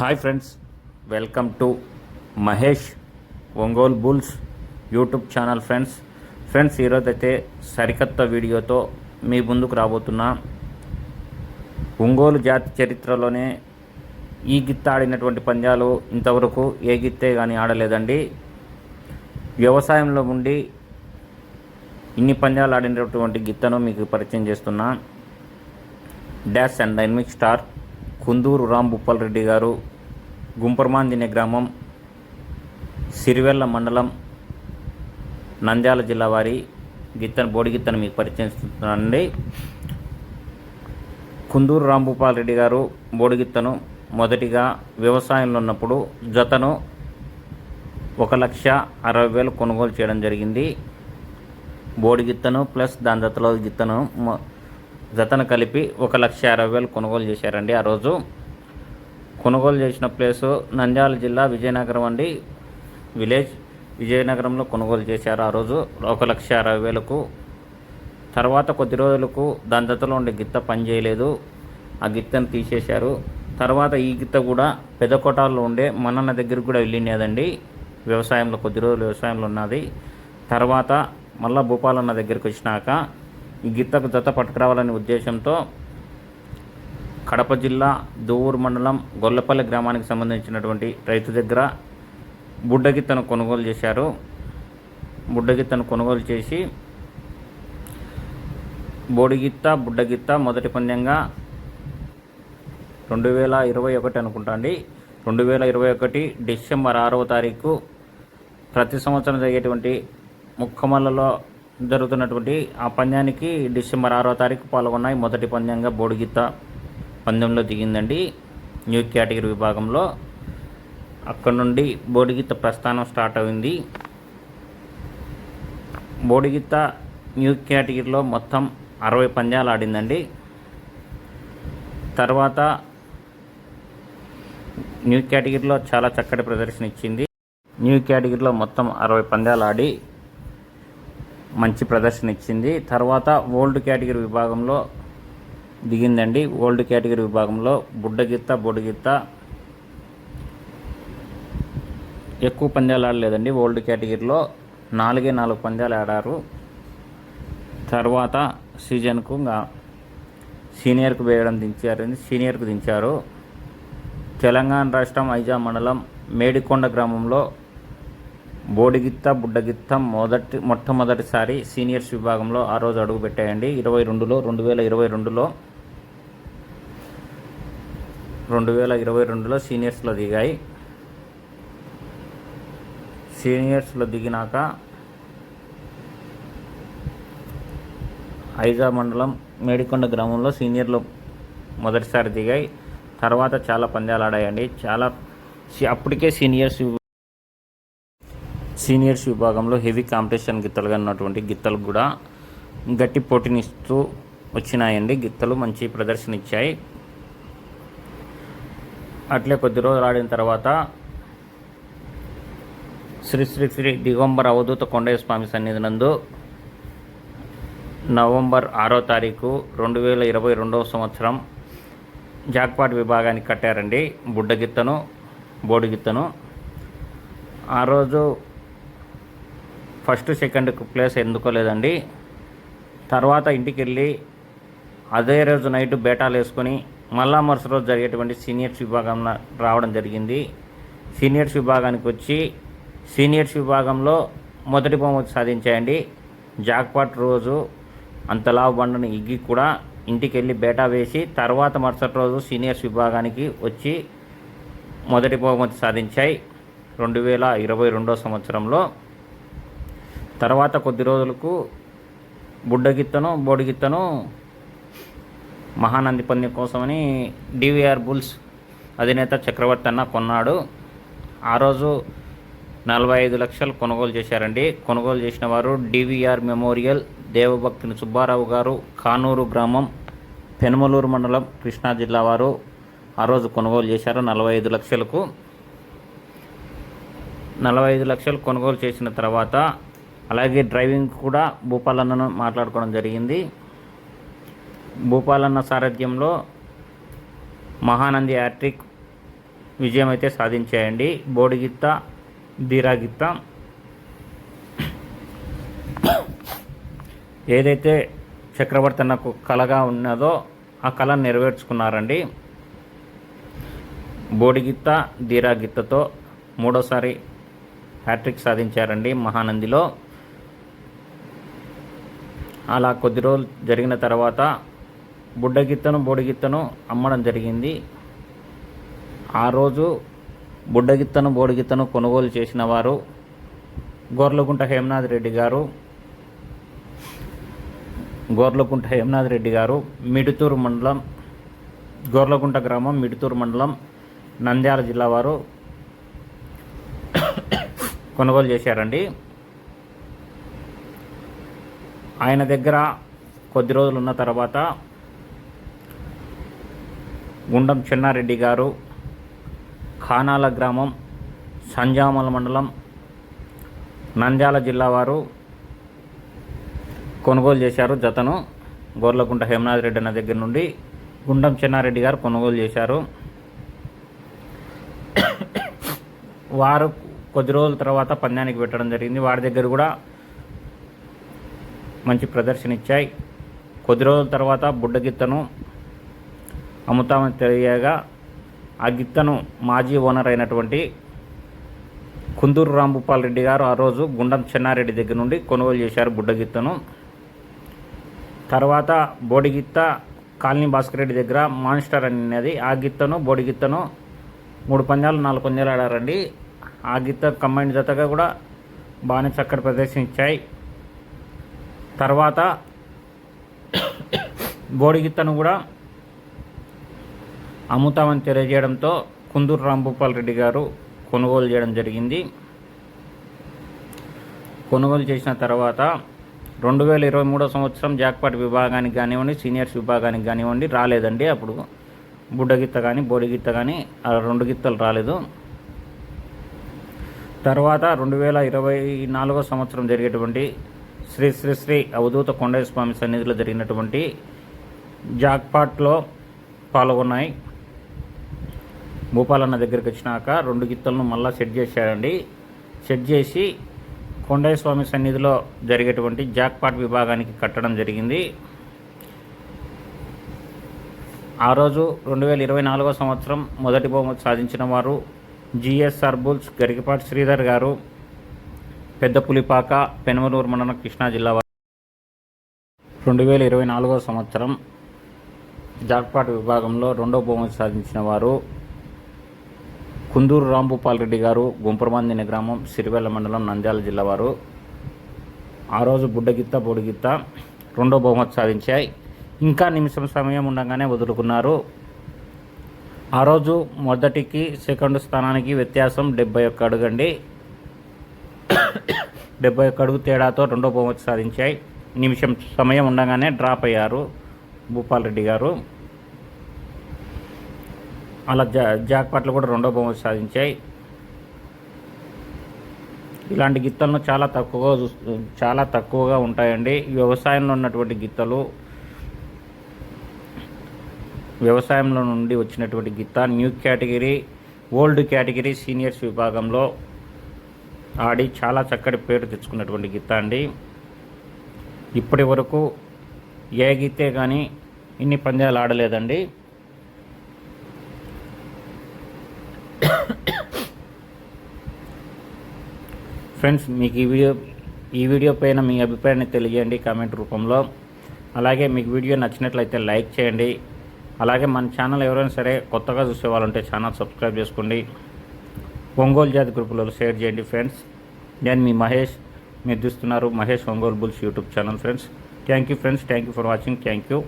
Hi friends welcome to Mahesh Ongole bulls YouTube channel friends. Friends ఈరోజు అయితే సరికొత్త వీడియోతో మీ ముందుకు రాబోతున్నా. ఒంగోలు జాతి చరిత్రలోనే ఈ గిత్త ఆడినటువంటి పంద్యాలు ఇంతవరకు ఏ గిత్తే కానీ ఆడలేదండి. వ్యవసాయంలో ఉండి ఇన్ని పంద్యాలు ఆడినటువంటి గిత్తను మీకు పరిచయం చేస్తున్నా. Dash and dynamic star. Kunduru Rambhupal Reddy garu గుంపర్మాందినే గ్రామం సిరివెల్ల మండలం నంద్యాల జిల్లా వారి గిత్తను బోడి గిత్తను మీకు పరిచయిస్తున్నానండి కుందూరు రాంభూపాల్ రెడ్డి గారు బోడిగిత్తను మొదటిగా వ్యవసాయంలో ఉన్నప్పుడు జతను ఒక లక్ష అరవై వేలు కొనుగోలు చేయడం జరిగింది. బోడి గిత్తను ప్లస్ దాని జతలో గిత్తను జతను కలిపి ఒక లక్ష అరవై వేలు కొనుగోలు చేశారండి. ఆ రోజు కొనుగోలు చేసిన ప్లేసు నంద్యాల జిల్లా విజయనగరం అండి. విలేజ్ విజయనగరంలో కొనుగోలు చేశారు. ఆ రోజు ఒక లక్ష అరవై వేలకు తర్వాత కొద్ది రోజులకు దాని జతలో ఉండే గిత్త పనిచేయలేదు ఆ గిత్తను తీసేశారు. తర్వాత ఈ గిత్త కూడా పెద్ద ఉండే మనన్న దగ్గరికి కూడా వెళ్ళినదండి వ్యవసాయంలో కొద్ది రోజులు వ్యవసాయంలో ఉన్నది. తర్వాత మళ్ళా భూపాలన్న దగ్గరికి వచ్చినాక ఈ గిత్తకు జత పట్టుకురావాలనే ఉద్దేశంతో కడప జిల్లా దూవూరు మండలం గొల్లపల్లి గ్రామానికి సంబంధించినటువంటి రైతు దగ్గర బుడ్డగిత్తను కొనుగోలు చేశారు. బుడ్డగిత్తను కొనుగోలు చేసి బోడిగిత్త బుడ్డగిత్త మొదటి పందెంగా రెండు వేల ఇరవై ఒకటి అనుకుంటా అండి. రెండు వేల ఇరవై ఒకటి డిసెంబర్ ఆరవ తారీఖు ప్రతి సంవత్సరం జరిగేటువంటి ముక్కమల్లలో జరుగుతున్నటువంటి ఆ పంద్యానికి డిసెంబర్ ఆరో తారీఖు పాల్గొన్నాయి మొదటి పందెంగా బోడిగిత్త పందెంలో దిగిందండి. న్యూ కేటగిరీ విభాగంలో అక్కడ నుండి బోడిగిత్త ప్రస్థానం స్టార్ట్ అయింది. బోడిగిత్త న్యూ కేటగిరీలో మొత్తం అరవై పంద్యాలు ఆడిందండి. తర్వాత న్యూ కేటగిరీలో చాలా చక్కటి ప్రదర్శన ఇచ్చింది. న్యూ కేటగిరీలో మొత్తం అరవై పందాలు ఆడి మంచి ప్రదర్శన ఇచ్చింది. తర్వాత ఓల్డ్ కేటగిరీ విభాగంలో దిగిందండి. ఓల్డ్ కేటగిరీ విభాగంలో బుడ్డగిత్త బొడిగిత్త ఎక్కువ పందాలు ఆడలేదండి. ఓల్డ్ కేటగిరీలో నాలుగే నాలుగు పందాలు ఆడారు. తర్వాత సీజన్కు ఇంకా సీనియర్కు వేయడం దించారు. సీనియర్కు దించారు. తెలంగాణ రాష్ట్రం ఐజా మండలం మేడికొండ గ్రామంలో బోడిగిత్త బుడ్డగిత్త మొదటి మొట్టమొదటిసారి సీనియర్స్ విభాగంలో ఆ రోజు అడుగు పెట్టాయండి. ఇరవై రెండులో రెండు వేల ఇరవై రెండులో రెండు వేల ఇరవై రెండులో సీనియర్స్లో దిగాయి. సీనియర్స్లో దిగినాక ఐజా మండలం మేడికొండ గ్రామంలో సీనియర్లు మొదటిసారి దిగాయి. తర్వాత చాలా పందాలు ఆడాయండి. చాలా అప్పటికే సీనియర్స్ సీనియర్స్ విభాగంలో హెవీ కాంపిటీషన్ గిత్తలుగా ఉన్నటువంటి గిత్తలు కూడా గట్టి పోటీనిస్తూ వచ్చినాయండి. గిత్తలు మంచి ప్రదర్శన ఇచ్చాయి అట్లే కొద్ది రోజులు ఆడిన తర్వాత శ్రీ శ్రీ శ్రీ దిగంబర అవధూత కొండయ్య స్వామి సన్నిధి నందు నవంబర్ ఆరో తారీఖు రెండు వేల ఇరవై రెండవ సంవత్సరం జాక్పాట్ విభాగానికి కట్టారండి. బుడ్డగిత్తను బోడిగిత్తను ఆ రోజు ఫస్ట్ సెకండ్ ప్లేస్ ఎందుకోలేదండి తర్వాత ఇంటికి వెళ్ళి అదే రోజు నైట్ బేటాలు వేసుకొని మళ్ళా మరుసటి రోజు జరిగేటువంటి సీనియర్స్ విభాగం రావడం జరిగింది. సీనియర్స్ విభాగానికి వచ్చి సీనియర్స్ విభాగంలో మొదటి బహుమతి సాధించాయండి. జాక్పాట్ రోజు అంతలా బండను ఇగ్గి కూడా ఇంటికి వెళ్ళి బేటా వేసి తర్వాత మరుసటి రోజు సీనియర్స్ విభాగానికి వచ్చి మొదటి బహుమతి సాధించాయి. రెండు వేల ఇరవై రెండో సంవత్సరంలో తర్వాత కొద్ది రోజులకు బుడ్డగిత్తను బోడిగిత్తను మహానంది పందెం కోసమని డివిఆర్ బుల్స్ అధినేత చక్రవర్తి అన్న కొన్నాడు. ఆ రోజు నలభై ఐదు లక్షలు కొనుగోలు చేశారండి. కొనుగోలు చేసిన వారు డివిఆర్ మెమోరియల్ దేవభక్తుని సుబ్బారావు గారు కానూరు గ్రామం పెనుమలూరు మండలం కృష్ణా జిల్లా వారు ఆ రోజు కొనుగోలు చేశారు నలభై ఐదు లక్షలకు. నలభై ఐదు లక్షలు కొనుగోలు చేసిన తర్వాత అలాగే డ్రైవింగ్ కూడా భూపాలన్నను మాట్లాడుకోవడం జరిగింది. భూపాలన్న సారథ్యంలో మహానంది యాట్రిక్ విజయం అయితే సాధించాయండి. బోడిగిత్త ధీరాగిత్త ఏదైతే చక్రవర్తి అన్నకు కళగా ఉన్నదో ఆ కళ నెరవేర్చుకున్నారండి. బోడిగిత్త ధీరాగిత్తతో మూడోసారి హ్యాట్రిక్ సాధించారండి మహానందిలో. అలా కొద్ది రోజులు జరిగిన తర్వాత బుడ్డగిత్తను బోడిగిత్తను అమ్మడం జరిగింది. ఆ రోజు బుడ్డగిత్తను బోడిగిత్తను కొనుగోలు చేసిన వారు గోర్లగుంట హేమనాథ్ రెడ్డి గారు గోర్లకుంట హేమనాథ్ రెడ్డి గారు మిడుతూరు మండలం గోర్లకుంట గ్రామం మిడుతూరు మండలం నంద్యాల జిల్లా వారు కొనుగోలు చేశారండి. ఆయన దగ్గర కొద్ది రోజులు ఉన్న తర్వాత గుండం చెన్నారెడ్డి గారు ఖానాల గ్రామం సంజామల మండలం నంద్యాల జిల్లా వారు కొనుగోలు చేశారు. జతను గోర్లకుంట హేమనాథ్ రెడ్డి అన్న దగ్గర నుండి గుండం చెన్నారెడ్డి గారు కొనుగోలు చేశారు. వారు కొద్ది రోజుల తర్వాత పందానికి పెట్టడం జరిగింది. వారి దగ్గర కూడా మంచి ప్రదర్శన ఇచ్చాయి కొద్ది రోజుల తర్వాత బుడ్డ గిత్తను అమ్ముతామని తెలియగా ఆ గిత్తను మాజీ ఓనర్ అయినటువంటి కుందూరు రాంభూపాల్ రెడ్డి గారు ఆ రోజు గుండం చెన్నారెడ్డి దగ్గర నుండి కొనుగోలు చేశారు బుడ్డగిత్తను తర్వాత బోడిగిత్త కాలనీ భాస్కర్ రెడ్డి దగ్గర మాన్స్టర్ అనేది ఆ గిత్తను బోడిగిత్తను మూడు పందాలు నాలుగు పందాలు ఆడారండి. ఆ గిత్త కంబైన్ జతగా కూడా బాగానే చక్కటి ప్రదర్శన ఇచ్చాయి తర్వాత బోడిగిత్తను కూడా అమ్ముతామని తెలియజేయడంతో కుందూరు రాంభూపాల్ రెడ్డి గారు కొనుగోలు చేయడం జరిగింది. కొనుగోలు చేసిన తర్వాత రెండు వేల ఇరవై మూడో సంవత్సరం జాక్పాట్ విభాగానికి కానివ్వండి సీనియర్స్ విభాగానికి కానివ్వండి రాలేదండి. అప్పుడు బుడ్డగిత్త కానీ బోడిగిత్త కానీ ఆ రెండు గిత్తలు రాలేదు. తర్వాత రెండు వేల ఇరవై నాలుగో సంవత్సరం జరిగేటువంటి శ్రీ శ్రీ శ్రీ అవధూత కొండయ్య స్వామి సన్నిధిలో జరిగినటువంటి జాక్పాట్లో పాల్గొన్నాయి. భూపాలన్న దగ్గరికి వచ్చినాక రెండు గిత్తలను మళ్ళీ సెట్ చేశాడండి. సెట్ చేసి కొండయ్య స్వామి సన్నిధిలో జరిగేటువంటి జాక్పాట్ విభాగానికి కట్టడం జరిగింది. ఆ రోజు రెండు వేల ఇరవై నాలుగో సంవత్సరం మొదటి బహుమతి సాధించిన వారు జిఎస్ఆర్ బుల్స్ గరికపాటి శ్రీధర్ గారు. పెద్ద పులిపాక పెనమలూరు మండలం కృష్ణా జిల్లా వారు రెండు వేల ఇరవై నాలుగో సంవత్సరం జాక్పాట్ విభాగంలో రెండో బహుమతి సాధించిన వారు కుందూరు రాంభూపాల్ రెడ్డి గారు గుంపరమందిని గ్రామం సిరివెల్ల మండలం నంద్యాల జిల్లా వారు. ఆ రోజు బుడ్డగిత్త బొడిగిత్త రెండో బహుమతి సాధించాయి. ఇంకా నిమిషం సమయం ఉండగానే వదులుకున్నారు. ఆ రోజు మొదటికి సెకండ్ స్థానానికి వ్యత్యాసం డెబ్బై ఒక్క అడుగండి. డెబ్బై ఒక్క అడుగు తేడాతో రెండో బహుమతి సాధించాయి. నిమిషం సమయం ఉండగానే డ్రాప్ అయ్యారు భూపాల్ రెడ్డి గారు. అలా జా జాక్పాట్లు కూడా రెండో బహుమతి సాధించాయి. ఇలాంటి గిత్తలను చాలా తక్కువగా చూస్తూ చాలా తక్కువగా ఉంటాయండి. వ్యవసాయంలో ఉన్నటువంటి గిత్తలు వ్యవసాయంలో నుండి వచ్చినటువంటి గిత్త new category old category seniors విభాగంలో ఆడి చాలా చక్కటి పేరు తెచ్చుకున్నటువంటి గీత అండి. ఇప్పటి వరకు ఏ గీతే కానీ ఇన్ని పంద్యాలు ఆడలేదండి. ఫ్రెండ్స్ మీకు ఈ వీడియో ఈ వీడియో పైన మీ అభిప్రాయాన్ని తెలియజేయండి కామెంట్ రూపంలో. అలాగే మీకు వీడియో నచ్చినట్లయితే లైక్ చేయండి. అలాగే మన ఛానల్ ఎవరైనా సరే కొత్తగా చూసే వాళ్ళు ఉంటే ఛానల్ సబ్స్క్రైబ్ చేసుకోండి. ఒంగోలు జాతి గ్రూపులలో షేర్ చేయండి ఫ్రెండ్స్. నేను మీ మహేష్. మీరు చూస్తున్నారు Mahesh Ongole bulls YouTube channel friends. Thank you friends. Thank you for watching. Thank you.